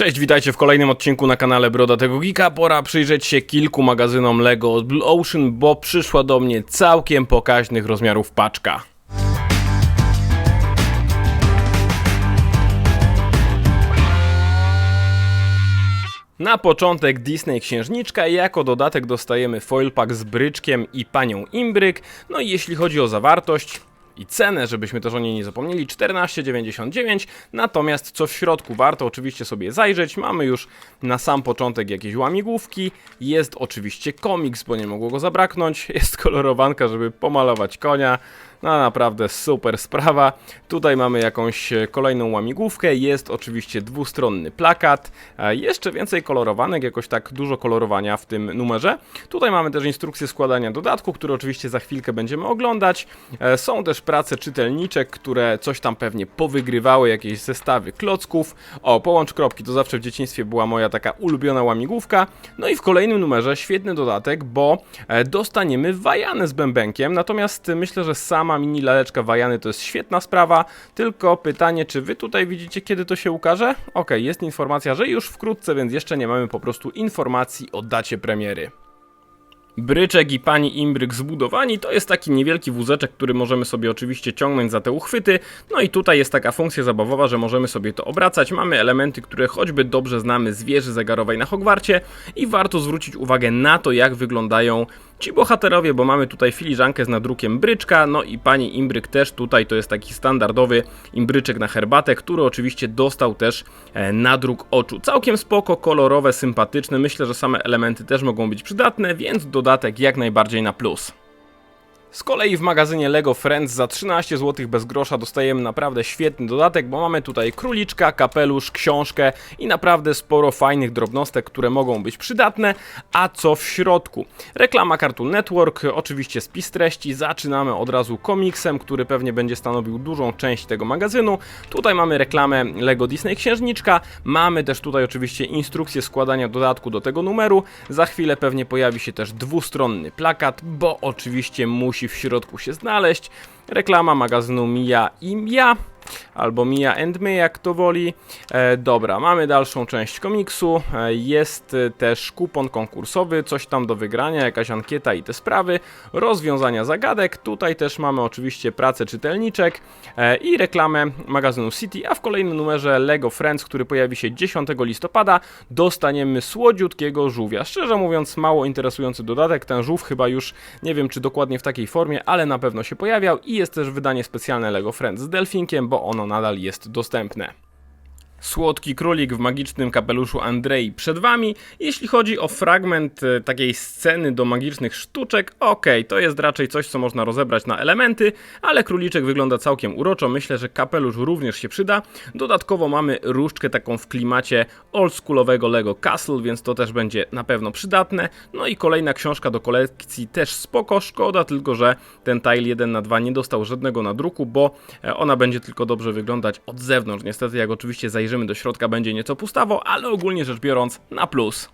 Cześć, witajcie w kolejnym odcinku na kanale Brodatego Geeka. Pora przyjrzeć się kilku magazynom LEGO od Blue Ocean, bo przyszła do mnie całkiem pokaźnych rozmiarów paczka. Na początek Disney Księżniczka i jako dodatek dostajemy foil pack z bryczkiem i panią Imbryk. No i jeśli chodzi o zawartość, i cenę, żebyśmy też o niej nie zapomnieli, 14,99. Natomiast co w środku warto oczywiście sobie zajrzeć. Mamy już na sam początek jakieś łamigłówki. Jest oczywiście komiks, bo nie mogło go zabraknąć. Jest kolorowanka, żeby pomalować konia. No naprawdę super sprawa. Tutaj mamy jakąś e, kolejną łamigłówkę. Jest oczywiście dwustronny plakat. E, Jeszcze więcej kolorowanek, jakoś tak dużo kolorowania w tym numerze. Tutaj mamy też instrukcję składania dodatku, który oczywiście za chwilkę będziemy oglądać. E, Są też prace czytelniczek, które coś tam pewnie powygrywały, jakieś zestawy klocków. O, połącz kropki, to zawsze w dzieciństwie była moja taka ulubiona łamigłówka. No i w kolejnym numerze świetny dodatek, bo e, dostaniemy wajany z bębenkiem, natomiast myślę, że sama mini laleczka wajany to jest świetna sprawa, tylko pytanie, czy wy tutaj widzicie, kiedy to się ukaże? Okej, jest informacja, że już wkrótce, więc jeszcze nie mamy po prostu informacji o dacie premiery. Bryczek i pani Imbryk zbudowani to jest taki niewielki wózeczek, który możemy sobie oczywiście ciągnąć za te uchwyty. No i tutaj jest taka funkcja zabawowa, że możemy sobie to obracać. Mamy elementy, które choćby dobrze znamy z wieży zegarowej na Hogwarcie i warto zwrócić uwagę na to, jak wyglądają ci bohaterowie, bo mamy tutaj filiżankę z nadrukiem bryczka, no i pani Imbryk też tutaj to jest taki standardowy imbryczek na herbatę, który oczywiście dostał też e, nadruk oczu. Całkiem spoko, kolorowe, sympatyczne. Myślę, że same elementy też mogą być przydatne, więc dodatek jak najbardziej na plus. Z kolei w magazynie LEGO Friends za 13 zł bez grosza dostajemy naprawdę świetny dodatek, bo mamy tutaj króliczka, kapelusz, książkę i naprawdę sporo fajnych drobnostek, które mogą być przydatne. A co w środku? Reklama Cartoon Network, oczywiście spis treści. Zaczynamy od razu komiksem, który pewnie będzie stanowił dużą część tego magazynu. Tutaj mamy reklamę LEGO Disney Księżniczka. Mamy też tutaj oczywiście instrukcję składania dodatku do tego numeru. Za chwilę pewnie pojawi się też dwustronny plakat, bo oczywiście musi w środku się znaleźć. Reklama magazynu Mia i Mia. Albo Mia and Me, jak to woli. E, dobra, mamy dalszą część komiksu. E, jest też kupon konkursowy, coś tam do wygrania, jakaś ankieta i te sprawy. Rozwiązania zagadek. Tutaj też mamy oczywiście pracę czytelniczek e, i reklamę magazynu City. A w kolejnym numerze Lego Friends, który pojawi się 10 listopada, dostaniemy słodziutkiego żółwia. Szczerze mówiąc, mało interesujący dodatek. Ten żółw chyba już nie wiem, czy dokładnie w takiej formie, ale na pewno się pojawiał. I jest też wydanie specjalne Lego Friends z delfinkiem, bo ono nadal jest dostępne. Słodki królik w magicznym kapeluszu Andrei przed wami. Jeśli chodzi o fragment e, takiej sceny do magicznych sztuczek, okej, to jest raczej coś, co można rozebrać na elementy, ale króliczek wygląda całkiem uroczo. Myślę, że kapelusz również się przyda. Dodatkowo mamy różdżkę taką w klimacie oldschoolowego Lego Castle, więc to też będzie na pewno przydatne. No i kolejna książka do kolekcji też spoko. Szkoda tylko, że ten tile 1 na 2 nie dostał żadnego nadruku, bo e, ona będzie tylko dobrze wyglądać od zewnątrz. Niestety, jak oczywiście zajrzymy do środka, będzie nieco pustawo, ale ogólnie rzecz biorąc, na plus.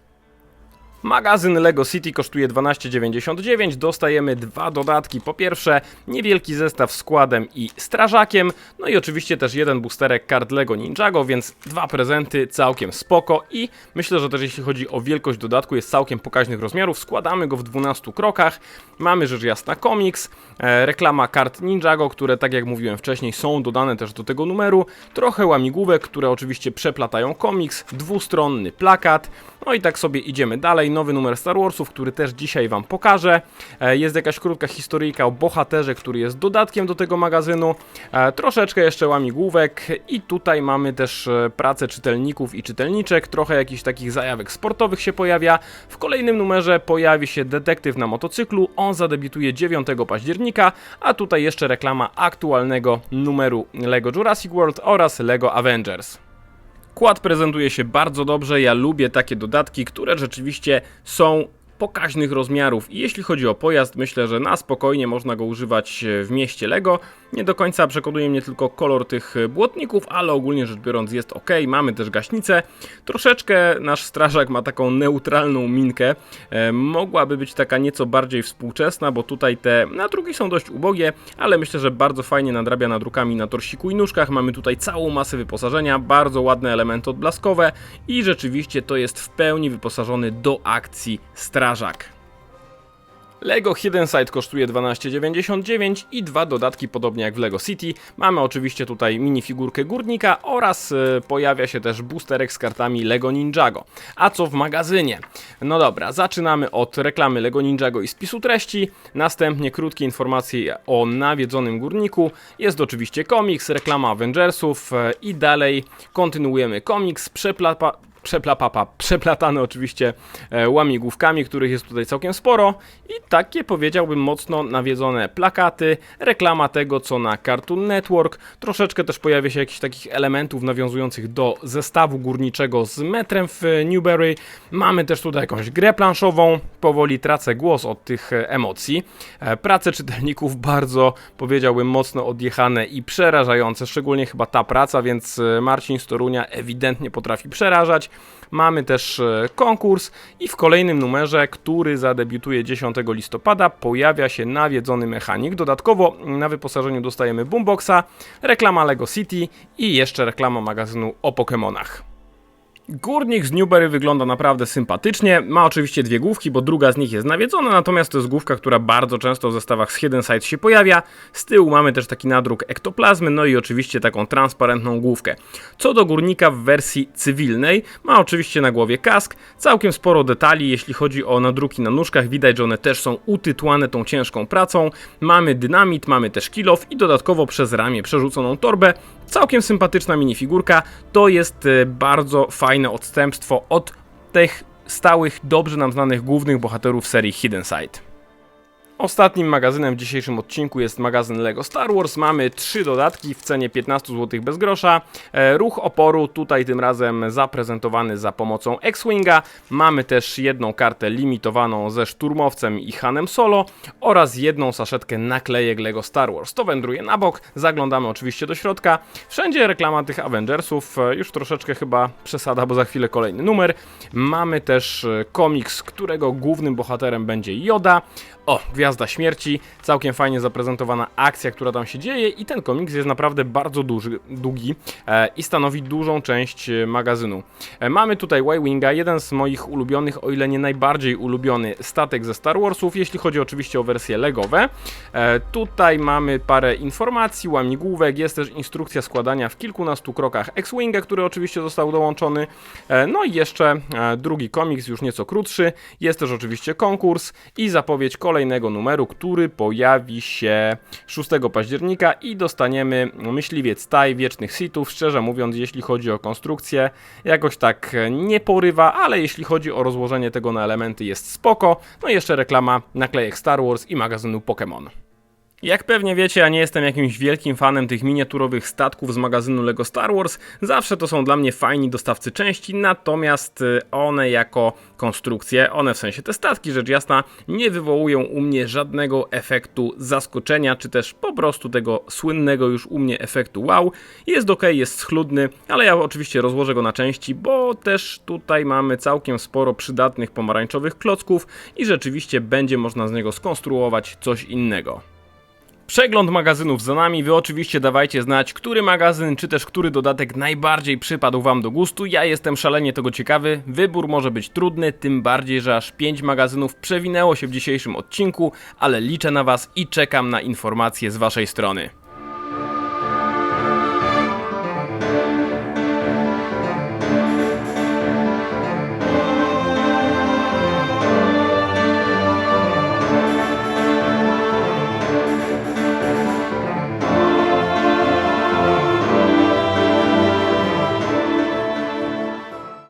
Magazyn Lego City kosztuje 12,99. Dostajemy dwa dodatki. Po pierwsze, niewielki zestaw z składem i strażakiem. No i oczywiście też jeden boosterek kart Lego Ninjago, więc dwa prezenty całkiem spoko. I myślę, że też jeśli chodzi o wielkość dodatku, jest całkiem pokaźnych rozmiarów. Składamy go w 12 krokach. Mamy rzecz jasna komiks, e, reklama kart Ninjago, które tak jak mówiłem wcześniej są dodane też do tego numeru. Trochę łamigłówek, które oczywiście przeplatają komiks. Dwustronny plakat. No i tak sobie idziemy dalej. Nowy numer Star Warsów, który też dzisiaj Wam pokażę. E, Jest jakaś krótka historyjka o bohaterze, który jest dodatkiem do tego magazynu. E, Troszeczkę jeszcze łamigłówek i tutaj mamy też e, pracę czytelników i czytelniczek. Trochę jakichś takich zajawek sportowych się pojawia. W kolejnym numerze pojawi się detektyw na motocyklu. On zadebiutuje 9 października, a tutaj jeszcze reklama aktualnego numeru Lego Jurassic World oraz Lego Avengers. Kład prezentuje się bardzo dobrze, ja lubię takie dodatki, które rzeczywiście są pokaźnych rozmiarów i jeśli chodzi o pojazd, myślę, że na spokojnie można go używać w mieście Lego. Nie do końca przekonuje mnie tylko kolor tych e, błotników, ale ogólnie rzecz biorąc jest ok. Mamy też gaśnicę. Troszeczkę nasz strażak ma taką neutralną minkę. E, mogłaby być taka nieco bardziej współczesna, bo tutaj te nadruki są dość ubogie, ale myślę, że bardzo fajnie nadrabia nadrukami na torsiku i nóżkach. Mamy tutaj całą masę wyposażenia, bardzo ładne elementy odblaskowe i rzeczywiście to jest w pełni wyposażony do akcji strażak. Lego Hidden Side kosztuje 12,99 i dwa dodatki podobnie jak w Lego City. Mamy oczywiście tutaj minifigurkę górnika oraz e, pojawia się też boosterek z kartami Lego Ninjago. A co w magazynie? No dobra, zaczynamy od reklamy Lego Ninjago i spisu treści, następnie krótkie informacje o nawiedzonym górniku, jest oczywiście komiks, reklama Avengersów e, i dalej kontynuujemy komiks, przeplapa, przeplapapa, przeplatane oczywiście e, łamigłówkami, których jest tutaj całkiem sporo. I takie powiedziałbym mocno nawiedzone plakaty, reklama tego co na Cartoon Network, troszeczkę też pojawia się jakichś takich elementów nawiązujących do zestawu górniczego z metrem w Newberry, mamy też tutaj jakąś grę planszową, powoli tracę głos od tych e, emocji, e, prace czytelników bardzo powiedziałbym mocno odjechane i przerażające, szczególnie chyba ta praca, więc Marcin Storunia ewidentnie potrafi przerażać, Mamy też e, konkurs i w kolejnym numerze, który zadebiutuje 10 listopada, pojawia się nawiedzony mechanik. Dodatkowo na wyposażeniu dostajemy boomboxa, reklama Lego City i jeszcze reklama magazynu o Pokémonach. Górnik z Newberry wygląda naprawdę sympatycznie. Ma oczywiście dwie główki, bo druga z nich jest nawiedzona, natomiast to jest główka, która bardzo często w zestawach z Hidden Side się pojawia. Z tyłu mamy też taki nadruk ektoplazmy, no i oczywiście taką transparentną główkę. Co do górnika w wersji cywilnej, ma oczywiście na głowie kask, całkiem sporo detali, jeśli chodzi o nadruki na nóżkach, widać, że one też są utytłane tą ciężką pracą. Mamy dynamit, mamy też kilof i dodatkowo przez ramię przerzuconą torbę. Całkiem sympatyczna minifigurka, to jest e, bardzo fajne odstępstwo od tych stałych, dobrze nam znanych głównych bohaterów serii Hidden Side. Ostatnim magazynem w dzisiejszym odcinku jest magazyn LEGO Star Wars. Mamy trzy dodatki w cenie 15 zł bez grosza. E, ruch oporu tutaj tym razem zaprezentowany za pomocą X-Winga. Mamy też jedną kartę limitowaną ze szturmowcem i Hanem Solo oraz jedną saszetkę naklejek LEGO Star Wars. To wędruje na bok, zaglądamy oczywiście do środka. Wszędzie reklama tych Avengersów, e, już troszeczkę chyba przesada, bo za chwilę kolejny numer. Mamy też e, komiks, którego głównym bohaterem będzie Yoda. O, Gwiazda Śmierci, całkiem fajnie zaprezentowana akcja, która tam się dzieje i ten komiks jest naprawdę bardzo duży, długi e, i stanowi dużą część e, magazynu. E, mamy tutaj Y-Winga, jeden z moich ulubionych, o ile nie najbardziej ulubiony statek ze Star Warsów, jeśli chodzi oczywiście o wersje legowe. Tutaj mamy parę informacji, łamigłówek, jest też instrukcja składania w kilkunastu krokach X-Winga, który oczywiście został dołączony. No i jeszcze drugi komiks, już nieco krótszy, jest też oczywiście konkurs i zapowiedź kolejnego numeru, który pojawi się 6 października i dostaniemy myśliwiec taj wiecznych sitów. Szczerze mówiąc, jeśli chodzi o konstrukcję, jakoś tak nie porywa, ale jeśli chodzi o rozłożenie tego na elementy jest spoko. No i jeszcze reklama naklejek Star Wars i magazynu Pokémon. Jak pewnie wiecie, ja nie jestem jakimś wielkim fanem tych miniaturowych statków z magazynu LEGO Star Wars. Zawsze to są dla mnie fajni dostawcy części, natomiast y, one jako konstrukcje, one w sensie te statki, rzecz jasna, nie wywołują u mnie żadnego efektu zaskoczenia, czy też po prostu tego słynnego już u mnie efektu wow. Jest ok, jest schludny, ale ja oczywiście rozłożę go na części, bo też tutaj mamy całkiem sporo przydatnych pomarańczowych klocków i rzeczywiście będzie można z niego skonstruować coś innego. Przegląd magazynów za nami. Wy oczywiście dawajcie znać, który magazyn czy też który dodatek najbardziej przypadł Wam do gustu. Ja jestem szalenie tego ciekawy. Wybór może być trudny, tym bardziej, że aż 5 magazynów przewinęło się w dzisiejszym odcinku, ale liczę na Was i czekam na informacje z Waszej strony.